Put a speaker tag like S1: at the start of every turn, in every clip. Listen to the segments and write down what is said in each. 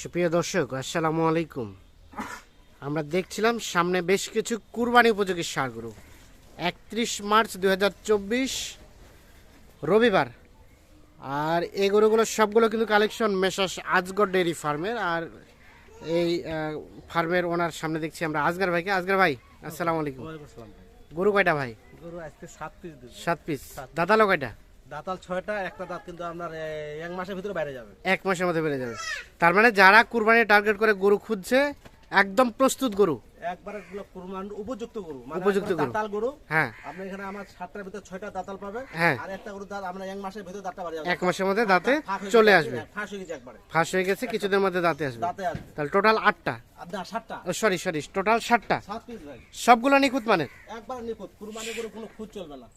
S1: সুপ্রিয় দর্শক আসসালামু আলাইকুম। আমরা দেখছিলাম সামনে বেশ কিছু কুরবানি উপযোগী সারগুলো একত্রিশ মার্চ দুই হাজার চব্বিশ রবিবার। আর এই গরুগুলো সবগুলো কিন্তু কালেকশন মেশাস আজগর ডেয়ারি ফার্মের। আর এই ফার্মের ওনার সামনে দেখছি আমরা আজগার ভাইকে। আজগার ভাই আসসালামু আলাইকুম। গরু কয়টা ভাই?
S2: গরু আজকে সাত পিস।
S1: সাত পিস। দাদালো কয়টা?
S2: দাঁতাল ছয়টা একটা দাঁত কিন্তু আপনার এক মাসের ভিতরে বাইরে যাবে।
S1: এক মাসের মধ্যে বেড়ে যাবে। তার মানে যারা কুরবানি টার্গেট করে গরু খুঁজছে একদম প্রস্তুত গরু।
S2: একবারে কুরবান উপযুক্ত গরু। মানে
S1: উপযুক্ত গরু।
S2: দাঁতাল গরু।
S1: হ্যাঁ।
S2: আপনি এখানে আমার সাতটার ভিতরে ছয়টা দাঁতাল পাবে
S1: হ্যাঁ।
S2: আর একটা গরু দাঁত আমরা এক মাসের ভিতরে দাঁতটা বাড়ি যাবে।
S1: এক মাসের মধ্যে দাঁতে চলে আসবে।
S2: হ্যাঁ, ফাঁস হয়ে গেছে একবারে।
S1: ফাঁস হয়ে গেছে কিছুদিনের মধ্যে দাঁতে আসবে।
S2: দাঁতে আসবে।
S1: তাহলে টোটাল আটটা। সরি সরি টোটাল ষাটটা সবগুলো নিখুঁত
S2: নিখুঁত।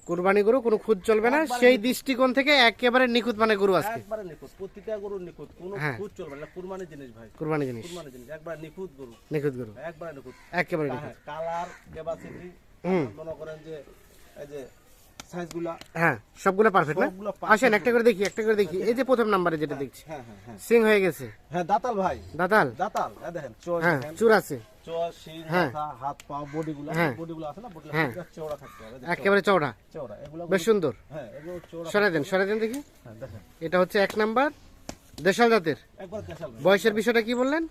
S2: কুরবানি গরু কোনো
S1: খুঁত চলবে না। সেই দৃষ্টিকোণ থেকে একেবারে নিখুঁত মানে গরু
S2: নিখুঁত। প্রতিটা গরু নিখুঁত। কোনো
S1: হ্যাঁ।
S2: খুঁজ চলবে না। কুরবানি জিনিস ভাই।
S1: কুরবানি জিনিস।
S2: কুরবানি জিনিস। একবার নিখুঁত গরু।
S1: নিখুঁত গরু।
S2: একবারে নিখুঁত।
S1: একেবারে নিখুঁত
S2: হ্যাঁ কালার ক্যাপাসিটি। মনে করেন যে এই যে সাইজগুলা
S1: হ্যাঁ সবগুলো পারফেক্ট না? আসেন একটা করে দেখি একটা করে দেখি। এই যে প্রথম নাম্বারে যেটা দেখছি।
S2: হ্যাঁ হ্যাঁ হ্যাঁ।
S1: সিং হয়ে গেছে।
S2: হ্যাঁ দাতাল ভাই।
S1: দাতাল?
S2: দাতাল দেখেন চোর
S1: হ্যাঁ চুর আছে। হ্যাঁ।
S2: হাত পা বডিগুলো
S1: হ্যাঁ।
S2: বডিগুলো আছে না? বডিগুলো
S1: হ্যাঁ।
S2: চওড়া থাকতে হবে
S1: একেবারে চওড়া।
S2: চওড়া এগুলো
S1: বেশ সুন্দর।
S2: হ্যাঁ এগুলো চওড়া
S1: সরে দেন দেন দেখি।
S2: হ্যাঁ দেখেন।
S1: এটা হচ্ছে এক নাম্বার দেশাল জাতের। বয়সের বিষয়টা কি বললেন?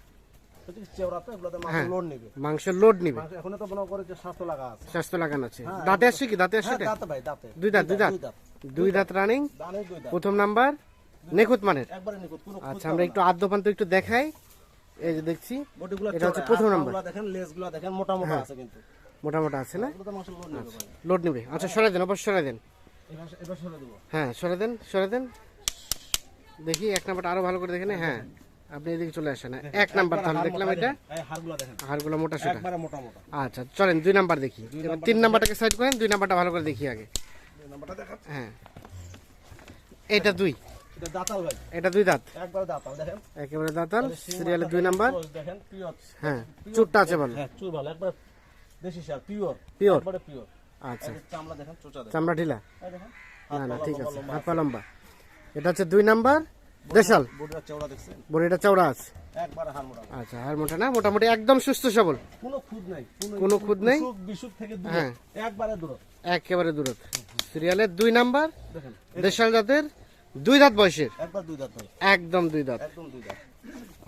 S2: এগুলোতে মাংস
S1: হ্যাঁ।
S2: লোড নেবে।
S1: মাংস লোড নিবে।
S2: এখন তো মনে করে যে স্বাস্থ্য লাগা আছে।
S1: স্বাস্থ্য লাগানো আছে।
S2: হ্যাঁ,
S1: দাঁতে আসছে কি? দাঁতে আসছে
S2: হ্যাঁ দাঁতে ভাই দাঁতে।
S1: দুই দাঁত দুই দাঁত? দুই দাঁত। রানিং প্রথম নাম্বার নিখুঁত মানের? আচ্ছা আমরা একটু আদ্যপান্ত একটু দেখাই। এই যে দেখছি এটা হচ্ছে প্রথম নাম্বার।
S2: দেখেন লেজগুলো দেখেন মোটা মোটা আছে কিন্তু।
S1: মোটামোটা আছে না?
S2: লোড নেবে
S1: আচ্ছা সরে দেন অবশ্যই সরে দেন। হ্যাঁ সরে দেন সরে দেন। দেখি এক নাম্বারটা আরও ভালো করে দেখেন হ্যাঁ আপনি এদিকে চলে আসেন। হ্যাঁ, এক নাম্বার তাহলে দেখলাম এটা।
S2: হাড়গুলো
S1: মোটা সোটা। আচ্ছা চলেন দুই নাম্বার দেখি। তিন নাম্বারটাকে সাইড করেন দুই নাম্বারটা ভালো করে দেখি আগে। হ্যাঁ। এটা দুই।
S2: এটা
S1: দুই দাঁত।
S2: একবারে দাঁতাল
S1: সিরিয়ালের দুই নাম্বার। হ্যাঁ চুটটা আছে ভালো।
S2: হ্যাঁ পিওর পিওর
S1: আচ্ছা।
S2: চামড়া
S1: ঢিলা? না না ঠিক আছে হাত পা লম্বা। এটা হচ্ছে দুই নাম্বার। দেশাল?
S2: বডিটা চওড়া দেখছেন?
S1: বড়িটা চওড়া আছে।
S2: একবারে হাড় মোটা।
S1: আচ্ছা আর মোটা না? মোটামুটি একদম সুস্থ সবল।
S2: কোনো খুদ নাই
S1: কোনো খুঁত নেই?
S2: থেকে দূরে
S1: হ্যাঁ।
S2: একবারে দূর
S1: একেবারে দূরত। সিরিয়ালের দুই নাম্বার
S2: দেখেন
S1: দেশাল জাতের দুই দাঁত বয়সের।
S2: একবার দুই দাঁত
S1: একদম দুই দাঁত।
S2: একদম দুই দাঁত।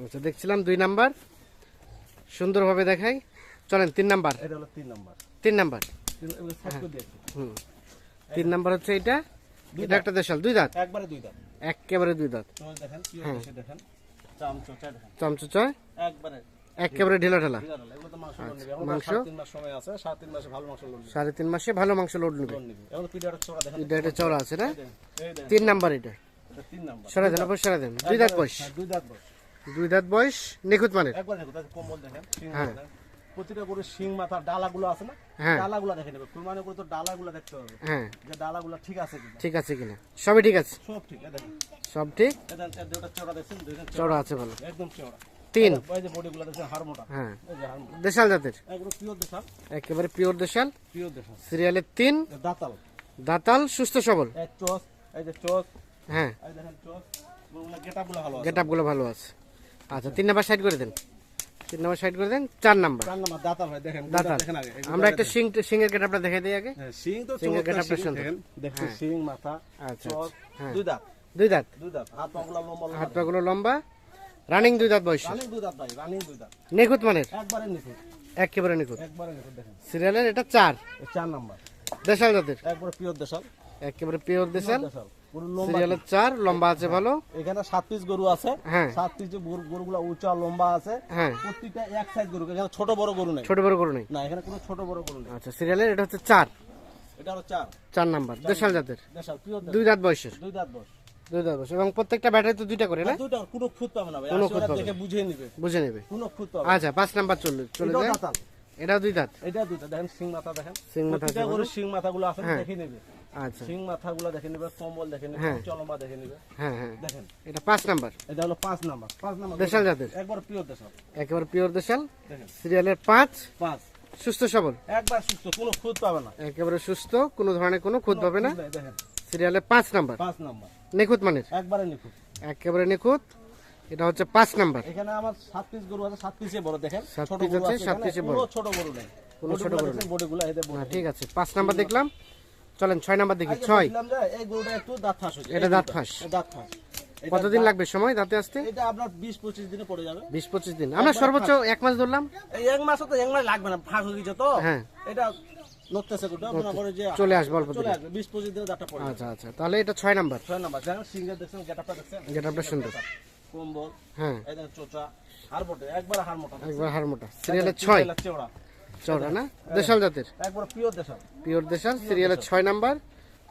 S1: আচ্ছা দেখছিলাম দুই নাম্বার। সুন্দরভাবে দেখাই। চলেন তিন নাম্বার।
S2: এটা হলো তিন নাম্বার।
S1: তিন নাম্বার। হুম। তিন নাম্বার হচ্ছে এটা এটা একটা দেশাল দুই দাঁত।
S2: একবারে দুই দাঁত।
S1: একেবারে দুই দাঁত।
S2: দেখেন পিওর
S1: হ্যাঁ।
S2: দেখেন? চাম দেখেন।
S1: চমচুচয়
S2: একবারে
S1: একেবারে ঢিলা ঢালা।
S2: মাংস
S1: মাংস?
S2: সাড়ে তিন মাস সাড়ে ভালো মাংস লোড নেবে।
S1: সাড়ে এটা এটা চওড়া আছে না? তিন নাম্বার এটা। সরে দেন অবশ্যই সরে দেন। দুই দাঁত বয়স।
S2: হ্যাঁ, দুই দাঁত বয়স।
S1: দুই দাঁত বয়স নিখুঁত মানের। হ্যাঁ।
S2: প্রতিটা গরুর শিং মাথা ডালাগুলো আছে না?
S1: হ্যাঁ।
S2: ডালাগুলো দেখে নেবে। কুরবানি তো ডালাগুলো দেখতে হবে।
S1: হ্যাঁ।
S2: যে ডালাগুলো ঠিক আছে কিনা।
S1: ঠিক আছে কিনা। সবই ঠিক আছে?
S2: সব ঠিক দেখেন।
S1: সব ঠিক?
S2: দুটো চওড়া দেখছেন?
S1: চওড়া। আছে ভালো।
S2: একদম চওড়া।
S1: তিন।
S2: ওই যে বডিগুলো দেখছেন হাড়
S1: হ্যাঁ।
S2: এই যে হাড়
S1: দেশাল জাতের?
S2: এগুলো পিওর দেশাল।
S1: একেবারে পিওর দেশাল।
S2: পিওর দেশাল।
S1: সিরিয়ালের তিন।
S2: দাতাল।
S1: দাতাল সুস্থ সবল।
S2: এই যে
S1: হ্যাঁ।
S2: এই দেখেন চোখ। গরুগুলো ভালো আছে।
S1: গেট ভালো আছে। আচ্ছা তিন নাম্বার সাইড করে দেন। তিন নাম্বার সাইড করে দেন চার নাম্বার
S2: চার নাম্বার দাতাল ভাই দেখেন
S1: দাতাল।
S2: দেখেন আগে
S1: আমরা একটা সিং সিংয়ের গেট আপটা দেখাই দিই আগে।
S2: হ্যাঁ, শিং তো
S1: শিংয়ের
S2: চমৎকার
S1: গেটআপটা সুন্দর।
S2: দেখছেন মাথা
S1: আচ্ছা, হ্যাঁ।
S2: দুই দাঁত।
S1: দুই দাঁত।
S2: দুই দাঁত হাত পাগুলো লম্বা লম্বা
S1: হাত পাগুলো লম্বা। রানিং দুই দাঁত বয়স।
S2: রানিং দুই দাঁত ভাই রানিং দুই দাঁত।
S1: নিখুঁত মানের?
S2: একবারে নিখুঁত।
S1: একেবারে নিখুঁত।
S2: একবারে নিখুঁত দেখেন।
S1: সিরিয়ালের এটা চার।
S2: চার নাম্বার
S1: দেশাল জাতের।
S2: একবারে পিওর দেশাল।
S1: একেবারে পিওর দেশাল।
S2: দেশাল। গরু লম্বা
S1: সিরিয়ালের চার লম্বা আছে ভালো।
S2: এখানে সাত পিস গরু আছে।
S1: হ্যাঁ।
S2: সাত পিস গরুগুলো উঁচা লম্বা আছে।
S1: হ্যাঁ।
S2: প্রত্যেকটা এক সাইজ গরু। এখানে ছোট বড় গরু নাই।
S1: ছোট বড় করে নেই।
S2: না এখানে কোনো ছোট বড় গরু নেই।
S1: আচ্ছা সিরিয়ালের এটা হচ্ছে চার।
S2: এটা হলো চার।
S1: চার নাম্বার দেশাল জাতের।
S2: দেশাল পিওর
S1: দুই দাঁত বয়সের।
S2: দুই দাঁত বস
S1: দুই দাঁত বয়স এবং প্রত্যেকটা ব্যাটারি তো দুইটা করে না?
S2: দুইটা কোনো খুঁত পাবে না ভাই।
S1: কোনো খুঁত পাবে
S2: দেখে বুঝিয়ে নিবে।
S1: বুঝে নেবে।
S2: কোনো খুঁত পাবে
S1: আচ্ছা পাঁচ নাম্বার চলে চলে যায়। এটাও দুই দাঁত।
S2: এটা দুইটা দেখেন সিং মাথা দেখেন।
S1: শিং মাথা
S2: গরুর সিং মাথাগুলো আছে
S1: হ্যাঁ।
S2: দেখে নেবে।
S1: আচ্ছা।
S2: সিং মাথাগুলো দেখে নেবে কম্বল দেখে নেবে
S1: হ্যাঁ।
S2: দেখে নেবে।
S1: হ্যাঁ হ্যাঁ।
S2: দেখেন।
S1: এটা পাঁচ নাম্বার।
S2: এটা হলো পাঁচ নাম্বার। পাঁচ নাম্বার
S1: দেশাল জাতের।
S2: একবার পিওর দেশাল।
S1: একেবারে পিওর দেশাল। সিরিয়ালের পাঁচ।
S2: পাঁচ।
S1: সুস্থ সবল।
S2: একবার সুস্থ কোনো খুঁত পাবে না।
S1: একেবারে সুস্থ কোনো ধরনের কোনো খুঁত পাবে না। সিরিয়ালের পাঁচ নাম্বার।
S2: পাঁচ নাম্বার।
S1: নিখুঁত মানের।
S2: একবারে নিখুঁত।
S1: একেবারে নিখুঁত। এটা হচ্ছে পাঁচ নাম্বার।
S2: এখানে আমার সাত পিস গরু আছে সাত পিসে বড় দেখেন।
S1: সাত
S2: গরু
S1: আছে, সাত
S2: কোনো
S1: বড়।
S2: ছোট গরু নেই।
S1: কোনো ছোট গরু
S2: দেখছেন, বডিগুলো এদের বডি
S1: ঠিক আছে পাঁচ নাম্বার দেখলাম। চলেন ছয় নাম্বার দেখি ছয়। এটা দাঁত ফাঁস।
S2: দাঁত ফাঁস।
S1: কতদিন লাগবে সময় দাঁতে আসতে?
S2: এটা আপনার বিশ পঁচিশ দিনে পড়ে যাবে।
S1: বিশ পঁচিশ দিন। আমরা সর্বোচ্চ এক মাস ধরলাম।
S2: এক মাসও তো এক মাস লাগবে না ফাঁস হয়ে গেছে তো।
S1: হ্যাঁ।
S2: এটা নড়তেছে গোটা মনে করে যে
S1: চলে আসবে অল্প
S2: চলে আসবে বিশ পঁচিশ দিনে দাঁতটা পড়ে
S1: আচ্ছা আচ্ছা তাহলে এটা ছয় নাম্বার।
S2: ছয় নাম্বার। দেখছেন গেটাপটা দেখছেন?
S1: গেটআপটা সুন্দর।
S2: কম্বল
S1: হ্যাঁ।
S2: চোচা হাড় বটে একবার হাড় মোটা।
S1: একবার হার মোটা। ছয়।
S2: চেওড়া
S1: না? দেশাল জাতের?
S2: একবার পিওর দেশাল।
S1: পিওর দেশাল সিরিয়ালের ছয় নাম্বার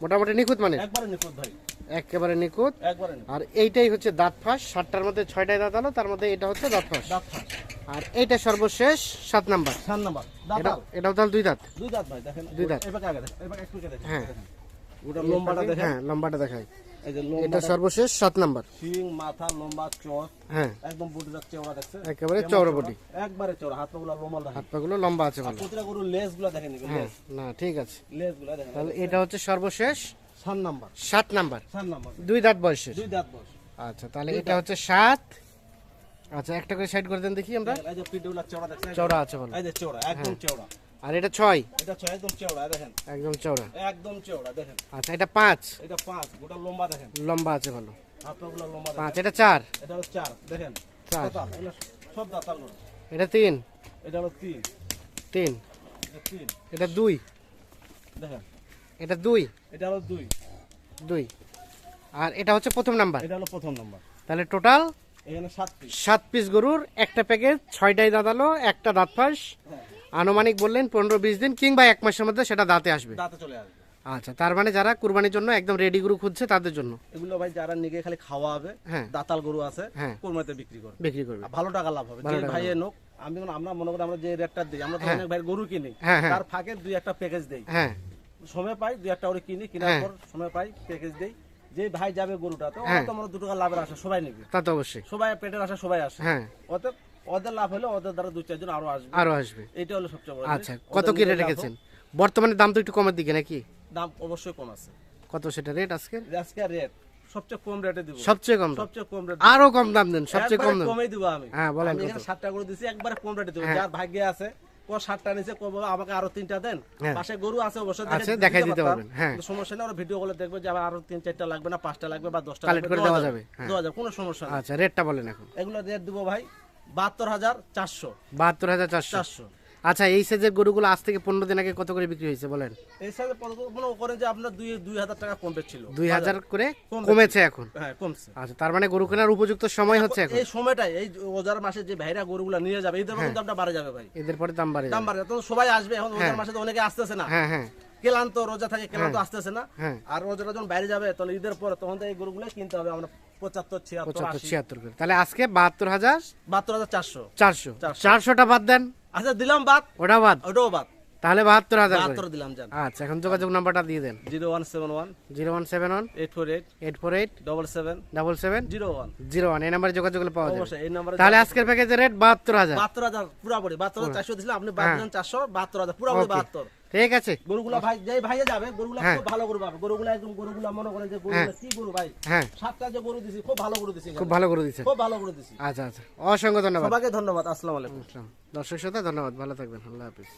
S1: মোটামুটি নিখুঁত মানে?
S2: একবারে নিখুঁত ভাই।
S1: একেবারে নিখুঁত।
S2: একবারে
S1: আর এইটাই হচ্ছে দাঁত ফাঁস সাতটার মধ্যে ছয়টায় দাঁত আলো তার মধ্যে এটা হচ্ছে দাঁত ফাঁস।
S2: দাঁত ফাঁস।
S1: আর এইটা সর্বশেষ সাত নাম্বার।
S2: সাত নাম্বার।
S1: এটাও তাহলে দুই দাঁত?
S2: দুই দাঁত ভাই দেখেন।
S1: দুই দাঁত।
S2: এবার আগে এবার একটু দেখেন
S1: হ্যাঁ।
S2: গোটা লম্বাটা দেখেন
S1: হ্যাঁ লম্বাটা দেখাই। এটা সর্বশেষ সাত নাম্বার।
S2: শিং মাথা লম্বা চোখ
S1: হ্যাঁ।
S2: একদম বুটি যাচ্ছে চেওড়া দেখছে।
S1: একেবারে চওড়া বডি
S2: একবারে চওড়া হাত পাগুলো দেখেন।
S1: হাত পাগুলো লম্বা আছে ভালো
S2: প্রতিটা দেখেন
S1: হ্যাঁ না ঠিক আছে।
S2: দেখেন।
S1: তাহলে এটা হচ্ছে সর্বশেষ
S2: সাত নাম্বার।
S1: সাত নাম্বার।
S2: সাত নাম্বার।
S1: দুই দাঁত বয়সের।
S2: দুই দাঁত বস
S1: আচ্ছা তাহলে এটা হচ্ছে সাত। আচ্ছা একটা করে সাইড করে দেন দেখি আমরা।
S2: এই যে পিঠগুলা চওড়া দেখছেন?
S1: চওড়া আছে ভালো
S2: এই যে চওড়া একদম চওড়া।
S1: আর এটা ছয়?
S2: এটা ছয় একদম চওড়া দেখেন।
S1: একদম চওড়া।
S2: একদম চওড়া দেখেন।
S1: আচ্ছা এটা পাঁচ?
S2: এটা পাঁচ গোটা লম্বা দেখেন।
S1: লম্বা আছে ভালো।
S2: হাত পাগুলো লম্বা
S1: পাঁচ এটা চার?
S2: এটা হলো চার দেখেন।
S1: চার।
S2: সব দাঁতাল
S1: এটা তিন?
S2: এটা হলো তিন।
S1: তিন।
S2: এটা তিন।
S1: এটা দুই?
S2: দেখেন।
S1: এটা দুই?
S2: এটা হলো দুই।
S1: দুই। আর এটা হচ্ছে প্রথম নাম্বার?
S2: এটা হলো প্রথম নাম্বার।
S1: তাহলে টোটাল
S2: এখানে সাত পিস
S1: সাত পিস গরুর একটা প্যাকেজ ছয়টাই দাঁতালো একটা দাঁত ফাঁস আনুমানিক বললেন পনেরো বিশ দিন কিংবা এক মাসের মধ্যে সেটা দাঁতে আসবে।
S2: দাঁতে চলে আসবে।
S1: আচ্ছা তার মানে যারা কুরবানির জন্য একদম রেডি গরু খুঁজছে তাদের জন্য।
S2: এগুলো ভাই যারা নিগে খালি খাওয়া হবে
S1: হ্যাঁ।
S2: দাতাল গরু আছে
S1: হ্যাঁ।
S2: কোরমাতে বিক্রি করবে।
S1: বিক্রি করবে।
S2: ভালো টাকা লাভ হবে। যে ভাই নোক আমি আমরা মনে করি আমরা যে রেটটা দিই আমরা অনেক ভাই গরু কিনি
S1: হ্যাঁ, হ্যাঁ।
S2: তার ফাঁকে দুই একটা প্যাকেজ দেই।
S1: হ্যাঁ।
S2: সময় পাই দুই একটা ওরে কিনি কেনার
S1: হ্যাঁ।
S2: পর সময় পাই প্যাকেজ দেই। যে ভাই যাবে গরুটা তো
S1: হ্যাঁ।
S2: ওরা তো মনে হয় দু টাকা লাভের আশা সবাই নেবে।
S1: তা তো অবশ্যই।
S2: সবাই পেটের আশা সবাই আসে।
S1: হ্যাঁ।
S2: ওদের লাভ হলে ওদের দ্বারা দুই চারজন আরও আসবে।
S1: আরও আসবে।
S2: এটা হলো সবচেয়ে বড়
S1: আচ্ছা কত কি রেট রেখেছেন বর্তমানে দাম তো একটু কমের দিকে নাকি?
S2: দাম অবশ্যই কম আছে।
S1: কত সেটা রেট আজকে?
S2: আজকে রেট সবচেয়ে কম রেটে দিব।
S1: সবচেয়ে কম
S2: সবচেয়ে কম রেট
S1: আরও কম দাম দেন সবচেয়ে কম দাম।
S2: কমে দিব আমি।
S1: হ্যাঁ, বলেন
S2: আমি? এখানে সাতটা করে দিছি একবারে কম রেটে দিব।
S1: হ্যাঁ।
S2: যার ভাগ্যে আছে কো সাতটা নিচে কো বাবা আমাকে আরও তিনটা দেন।
S1: হ্যাঁ।
S2: পাশে গরু আছে অবশ্যই
S1: আছে, দেখাই দিতে পারবেন, হ্যাঁ।
S2: সমস্যা নেই ওরা ভিডিও গুলো দেখবে যে আবার আরও তিন চারটা লাগবে না পাঁচটা লাগবে বা দশটা
S1: Collect
S2: লাগবে
S1: করে দেওয়া যাবে, হ্যাঁ।
S2: দেওয়া যাবে কোনো সমস্যা নেই।
S1: আচ্ছা রেটটা বলেন এখন।
S2: এগুলো রেট দিব ভাই বাহাত্তর হাজার চারশো।
S1: বাহাত্তর হাজার চারশো।
S2: চারশো।
S1: আচ্ছা এই সাইজের গরুগুলো আজ থেকে পনেরো দিন আগে কত করে বিক্রি হয়েছে বলেন?
S2: এই সাথে মনে করে যে আপনার দুই দুই হাজার টাকা কমবে ছিল।
S1: দুই হাজার করে কমেছে এখন?
S2: হ্যাঁ কমছে।
S1: আচ্ছা তার মানে গরু কেনার উপযুক্ত সময় হচ্ছে এখন?
S2: এই সময়টাই এই ওজার মাসে যে ভাইরা গরুগুলা নিয়ে যাবে এদের মধ্যে দামটা বাড়ে যাবে ভাই।
S1: এদের পরে দাম বাড়ে
S2: দাম। বাড়ে। তখন সবাই আসবে এখন ওজার মাসে তো অনেকে আসতেছে না।
S1: হ্যাঁ হ্যাঁ।
S2: ক্লান্ত রোজা থাকে ক্লান্ত আসতেছে না।
S1: হ্যাঁ।
S2: আর রোজাটা যখন বাইরে যাবে তাহলে ঈদের পরে তখন তো এই গরুগুলো কিনতে হবে। আমরা পঁচাত্তর ছিয়াত্তর
S1: ছিয়াত্তর করে। তাহলে আজকে বাহাত্তর হাজার?
S2: বাহাত্তর হাজার চারশো।
S1: চারশো।
S2: চারশো।
S1: চারশোটা বাদ দেন।
S2: আচ্ছা দিলাম বাদ।
S1: ওটা বাদ।
S2: ওটাও বাদ।
S1: তাহলে বাহাত্তর হাজার
S2: বাহাত্তর দিলাম জান।
S1: আচ্ছা এখন যোগাযোগ নাম্বারটা দিয়ে দেন।
S2: Zero one seven one.
S1: Zero one seven one.
S2: Eight four eight.
S1: Eight four eight.
S2: Double seven.
S1: Double seven.
S2: Zero one.
S1: Zero one. এই নাম্বারে যোগাযোগ করলে পাওয়া যাবে।
S2: এই নাম্বারে
S1: তাহলে আজকের প্যাকেজের রেট বাহাত্তর হাজার।
S2: বাহাত্তর হাজার পুরাপুরি। বাহাত্তর হাজার চারশো দিছিলাম আপনি দিলেন চারশো বাহাত্তর হাজার পুরাপুরি
S1: হ্যাঁ।
S2: বাহাত্তর।
S1: ঠিক আছে।
S2: গরুগুলা ভাই যে ভাইয়া যাবে গরুগুলা
S1: হ্যাঁ।
S2: খুব ভালো গরু পাবে। গরুগুলা একদম গরুগুলা মনে করেন যে গরুগুলা কি গরু ভাই?
S1: হ্যাঁ।
S2: সাতটা যে গরু দিছি খুব ভালো গরু দিছি
S1: খুব ভালো গরু দিছি।
S2: খুব ভালো গরু দিছি।
S1: আচ্ছা আচ্ছা। অসংখ্য ধন্যবাদ।
S2: সবাইকে ধন্যবাদ আসসালামু আলাইকুম।
S1: দর্শক শ্রোতা ধন্যবাদ। ভালো থাকবেন। আল্লাহ হাফিজ।